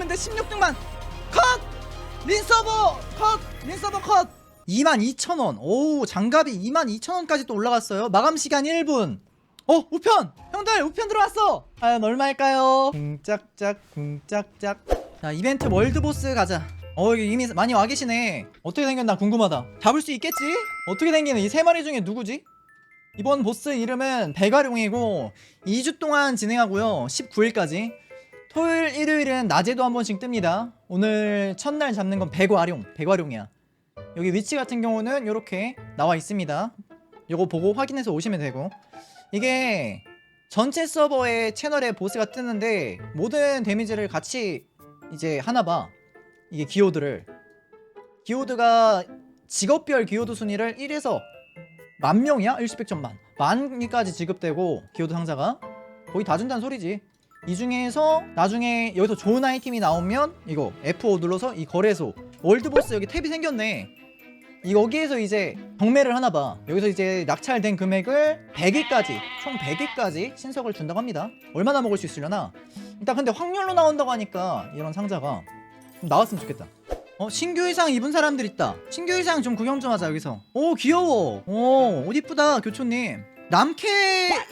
올라가면 돼 16등만 컷! 린서버 컷! 린서버 컷! 22,000원 오 장갑이 22,000원까지 또 올라갔어요 마감 시간 1분 어 우편! 형들 우편 들어왔어 과연 얼마일까요? 궁짝짝 궁짝짝 자 이벤트 월드보스 가자 어 여기 이미 많이 와 계시네 어떻게 생겼나 궁금하다 잡을 수 있겠지? 어떻게 생기는 이 세 마리 중에 누구지? 이번 보스 이름은 배가룡이고 2주 동안 진행하고요 19일까지 토요일 일요일은 낮에도 한 번씩 뜹니다. 오늘 첫날 잡는 건 백화룡 백화룡이야. 여기 위치 같은 경우는 이렇게 나와 있습니다. 요거 보고 확인해서 오시면 되고. 이게 전체 서버의 채널에 보스가 뜨는데 모든 데미지를 같이 이제 하나 봐. 이게 기호드를. 기호드가 직업별 기호드 순위를 1에서 만 명이야? 일수백점만. 만까지 지급되고 기호드 상자가. 거의 다 준다는 소리지 이 중에서 나중에 여기서 좋은 아이템이 나오면 이거 F5 눌러서 이 거래소 월드보스 여기 탭이 생겼네. 이 여기에서 이제 경매를 하나 봐. 여기서 이제 낙찰된 금액을 100일까지 총 100일까지 신석을 준다고 합니다. 얼마나 먹을 수 있으려나? 일단 근데 확률로 나온다고 하니까 이런 상자가 좀 나왔으면 좋겠다. 어 신규 의상 입은 사람들 있다. 신규 의상 좀 구경 좀 하자 여기서. 오 귀여워. 오옷 이쁘다 교초님. 남캐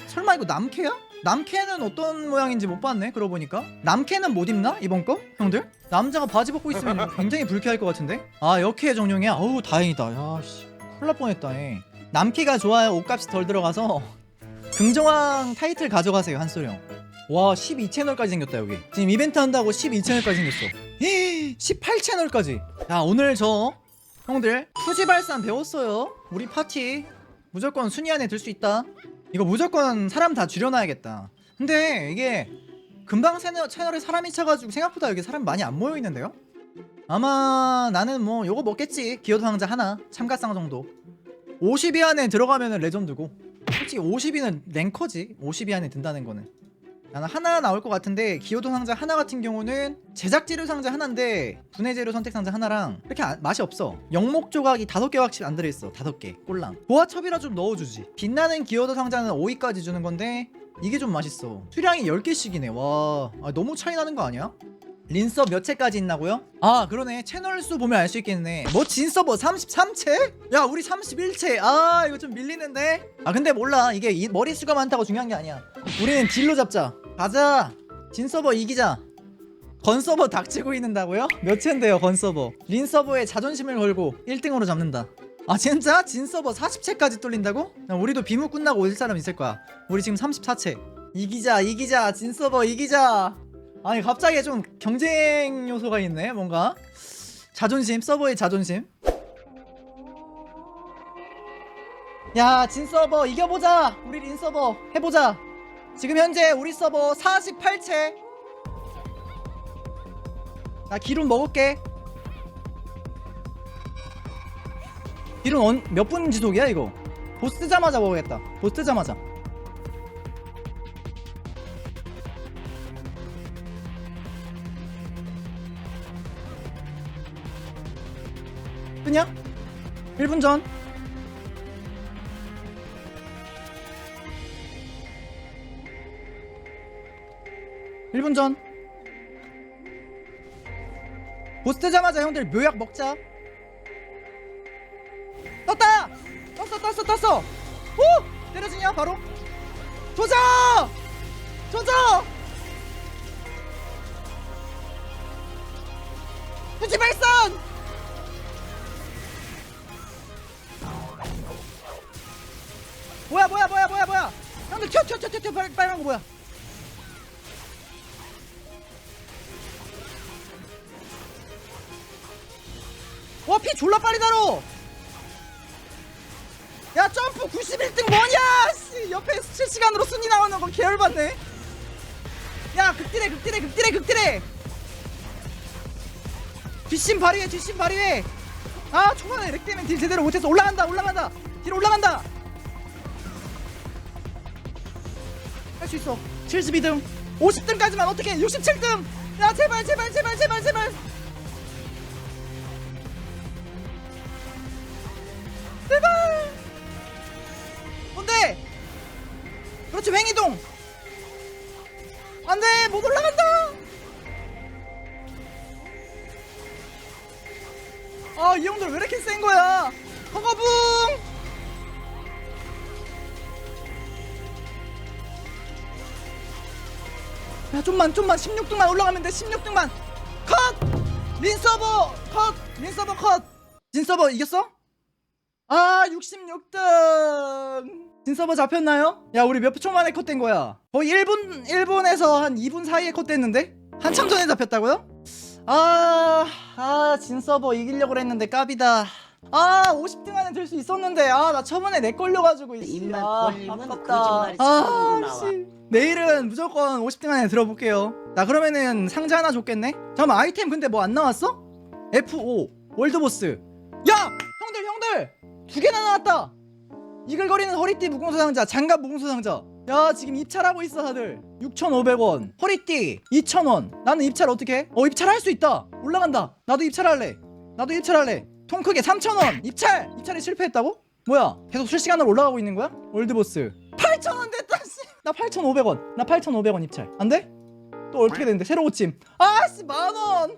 설마 이거 남캐야? 남캐는 어떤 모양인지 못 봤네 그러고 보니까. 남캐는 못 입나 이번 거? 형들? 남자가 바지 벗고 있으면 굉장히 불쾌할 것 같은데? 아 역캐 정령이야. 어우 다행이다. 야씨. 큰일 날 뻔했다 에. 남캐가 좋아야 옷값이 덜 들어가서 긍정왕 타이틀 가져가세요 한소령. 와 12채널까지 생겼다 여기. 지금 이벤트 한다고 12채널까지 생겼어. 18채널까지. 야 오늘 저 형들 푸지발산 배웠어요. 우리 파티 무조건 순위 안에 들 수 있다 이거 무조건 사람 다 줄여놔야겠다. 근데 이게 금방 채널, 채널에 사람이 차가지고 생각보다 여기 사람 많이 안 모여있는데요? 아마 나는 뭐 요거 먹겠지. 기어도 상자 하나 참가상 정도. 50위 안에 들어가면은 레전드고. 솔직히 50위는 랭커지. 50위 안에 든다는 거는 나는 하나 나올 것 같은데 기호도 상자 하나 같은 경우는 제작 재료 상자 하나인데 분해 재료 선택 상자 하나랑 그렇게 아- 맛이 없어. 영목 조각이 다섯 개밖에 안 들어있어. 다섯 개. 꼴랑. 보아첩이라 좀 넣어주지. 빛나는 기호도 상자는 5위까지 주는 건데 이게 좀 맛있어. 수량이 10개씩이네. 와. 아, 너무 차이 나는 거 아니야? 린서 몇 채까지 있나고요? 아 그러네. 채널 수 보면 알 수 있겠네. 뭐 진서버 33채? 야 우리 31채. 아 이거 좀 밀리는데? 아 근데 몰라. 이게 이 머리수가 많다고 중요한 게 아니야. 우리는 딜로 잡자. 가자. 진서버 이기자. 건서버 닥치고 있는다고요? 몇 채인데요 건서버? 린서버에 자존심을 걸고 1등으로 잡는다. 아 진짜? 진서버 40채까지 뚫린다고? 야, 우리도 비무 끝나고 올 사람 있을 거야. 우리 지금 34채. 이기자 이기자. 진서버 이기자 아니 갑자기 좀 경쟁 요소가 있네 뭔가. 자존심 서버의 자존심. 야 진 서버 이겨보자. 우리 린 서버 해보자. 지금 현재 우리 서버 48채. 나 기름 먹을게. 기름 언, 몇분 지속이야 이거? 보스 뜨자마자 먹어야겠다. 보스 뜨자마자 1분 전 일분 전 보스 뜨자마자 형들 묘약 먹자 떴다! 떴어 떴어 떴어 오! 때려주냐 바로 조져! 조져! 후지 발산! 튀어 빨- 빨간 거 뭐야? 와 피 졸라 빨리 달어! 야 점프 91등 뭐냐 씨! 옆에 실시간으로 순위 나오는 거 계열받네. 야 극딜해 극딜해 극딜해 극딜해! 뒷심 발휘해 뒷심 발휘해! 아 초반에 렉 때문에 딜 제대로 못해서 올라간다 올라간다! 딜 올라간다 할 수 있어. 72등 50등까지만 어떻게 67등. 야 제발 제발 제발 제발 제발 야 좀만 좀만 16등만 올라가면 돼 16등만 컷! 린서버 컷! 린서버 컷! 진서버 이겼어? 아 66등 진서버 잡혔나요? 야 우리 몇 초 만에 컷된 거야 거의 1분 1분에서 한 2분 사이에 컷됐는데? 한참 전에 잡혔다고요? 아, 아, 진서버 이기려고 했는데 까비다. 아, 50등 안에 들 수 있었는데, 아, 나 처음에 내 걸려가지고. 입만 아, 벌리면 아깝다. 거짓말이 아, 나와. 씨. 내일은 무조건 50등 안에 들어볼게요. 나 그러면은 상자 하나 줬겠네? 잠깐만, 아이템 근데 뭐 안 나왔어? F5, 월드보스. 야! 형들, 형들! 두 개나 나왔다! 이글거리는 허리띠 무공소 상자, 장갑 무공소 상자. 야, 지금 입찰하고 있어, 다들. 6,500원. 허리띠 2,000원. 나는 입찰 어떻게 해? 어, 입찰 할 수 있다. 올라간다. 나도 입찰할래. 나도 입찰할래. 통 크게 3,000원. 입찰! 입찰이 실패했다고? 뭐야? 계속 실시간으로 올라가고 있는 거야? 월드보스. 8,000원 됐다, 씨. 나 8,500원. 나 8,500원 입찰. 안 돼? 또 어떻게 되는데? 새로 고침. 아씨, 만 원!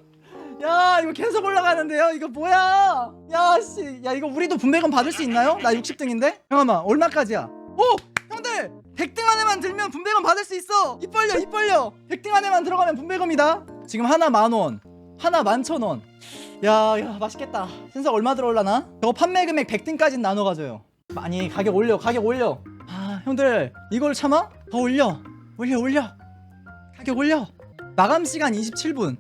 야 이거 계속 올라가는데요 이거 뭐야 야씨 야 이거 우리도 분배금 받을 수 있나요? 나 60등인데 잠깐만 얼마까지야 오 형들 100등 안에만 들면 분배금 받을 수 있어 입 벌려 입 벌려 100등 안에만 들어가면 분배금이다 지금 하나 만원 하나 만천원 야 야 맛있겠다 신석 얼마 들어올라나? 저거 판매 금액 100등까지 나눠 가져요 많이 가격 올려 가격 올려 아 형들 이걸 참아? 더 올려. 올려 올려. 가격 올려. 마감 시간 27분.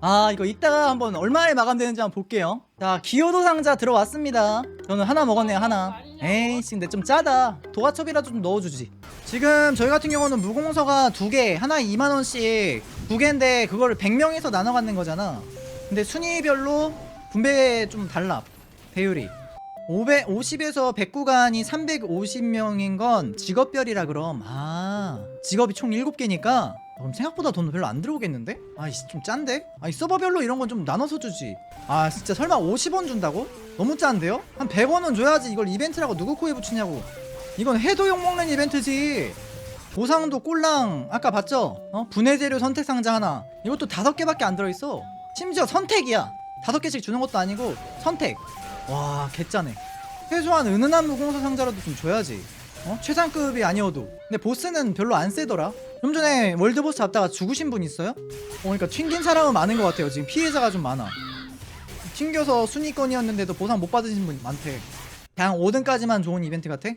아 이거 이따가 한번 얼마에 마감되는지 한번 볼게요. 자 기호도 상자 들어왔습니다. 저는 하나 먹었네요 하나. 에이씨 근데 좀 짜다. 도화첩이라도 좀 넣어주지. 지금 저희 같은 경우는 무공서가 두개 하나에 2만원씩 두 개인데 그거를 100명에서 나눠 갖는 거잖아. 근데 순위별로 분배 좀 달라 배율이 500, 50에서 100 구간이 350명인 건 직업별이라 그럼 아 직업이 총 7개니까 그럼 생각보다 돈 별로 안 들어오겠는데? 아이씨 좀 짠데? 아이 서버별로 이런 건 좀 나눠서 주지 아 진짜 설마 50원 준다고? 너무 짠데요? 한 100원은 줘야지 이걸 이벤트라고 누구 코에 붙이냐고 이건 해도 욕먹는 이벤트지 보상도 꼴랑 아까 봤죠? 어? 분해 재료 선택 상자 하나 이것도 다섯 개밖에 안 들어있어 심지어 선택이야 다섯 개씩 주는 것도 아니고 선택 와 개짜네. 최소한 은은한 무공소 상자라도 좀 줘야지. 어? 최상급이 아니어도. 근데 보스는 별로 안 세더라. 좀 전에 월드보스 잡다가 죽으신 분 있어요? 어, 그러니까 튕긴 사람은 많은 것 같아요. 지금 피해자가 좀 많아. 튕겨서 순위권이었는데도 보상 못 받으신 분 많대. 그냥 5등까지만 좋은 이벤트 같아?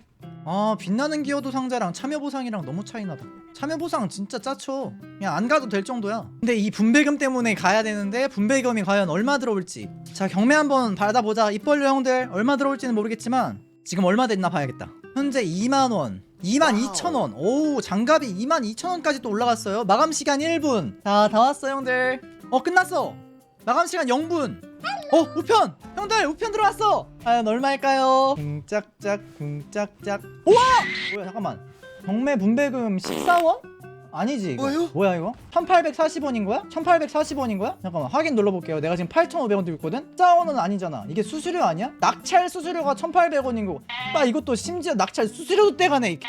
아 빛나는 기어도 상자랑 참여 보상이랑 너무 차이나다 참여 보상 진짜 짜쳐. 그냥 안 가도 될 정도야. 근데 이 분배금 때문에 가야 되는데 분배금이 과연 얼마 들어올지. 자 경매 한번 받아보자. 입벌려 형들 얼마 들어올지는 모르겠지만 지금 얼마 됐나 봐야겠다. 현재 2만원. 22,000원. 오 장갑이 22,000원까지 또 올라갔어요. 마감 시간 1분. 자 다 왔어 형들. 어 끝났어 마감 시간 0분 어 우편 형들 우편 들어왔어 과연 얼마일까요 궁짝짝 궁짝짝 우와 뭐야 잠깐만 경매 분배금 14원? 아니지 이거. 뭐요? 뭐야 이거 1840원인 거야? 1840원인 거야? 잠깐만 확인 눌러볼게요 내가 지금 8500원 들고 있거든 14원은 아니잖아 이게 수수료 아니야? 낙찰 수수료가 1800원인 거고 아 이것도 심지어 낙찰 수수료도 떼가네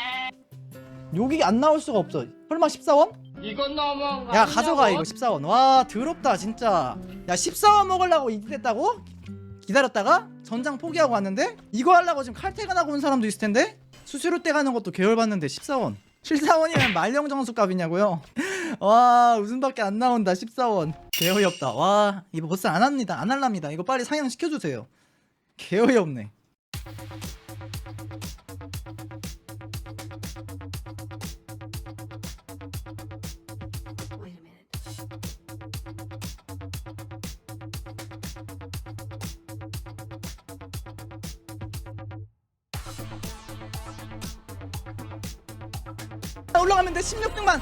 여기 안 나올 수가 없어 설마 14원? 이건 너무한 거 야 아니냐고? 가져가 이거 14원. 와 더럽다 진짜. 야 14원 먹으려고 이랬다고? 기다렸다가 전장 포기하고 왔는데? 이거 하려고 지금 칼퇴근하고 온 사람도 있을 텐데? 수수료 떼 가는 것도 계열받는데 14원. 14원이면 말령정수 값이냐고요? 와 웃음밖에 안 나온다 14원. 개어이없다. 와 이거 보스 안 합니다. 안 할랍니다. 이거 빨리 상향시켜주세요. 개어이없네 올라가면 돼 16등만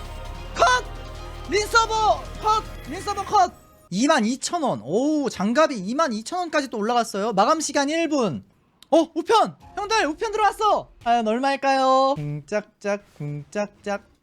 컷! 린서버 컷! 린서버 컷! 22,000원 오 장갑이 22,000원까지 또 올라갔어요 마감 시간 1분 어 우편! 형들 우편 들어왔어 과연 얼마일까요? 궁짝짝 궁짝짝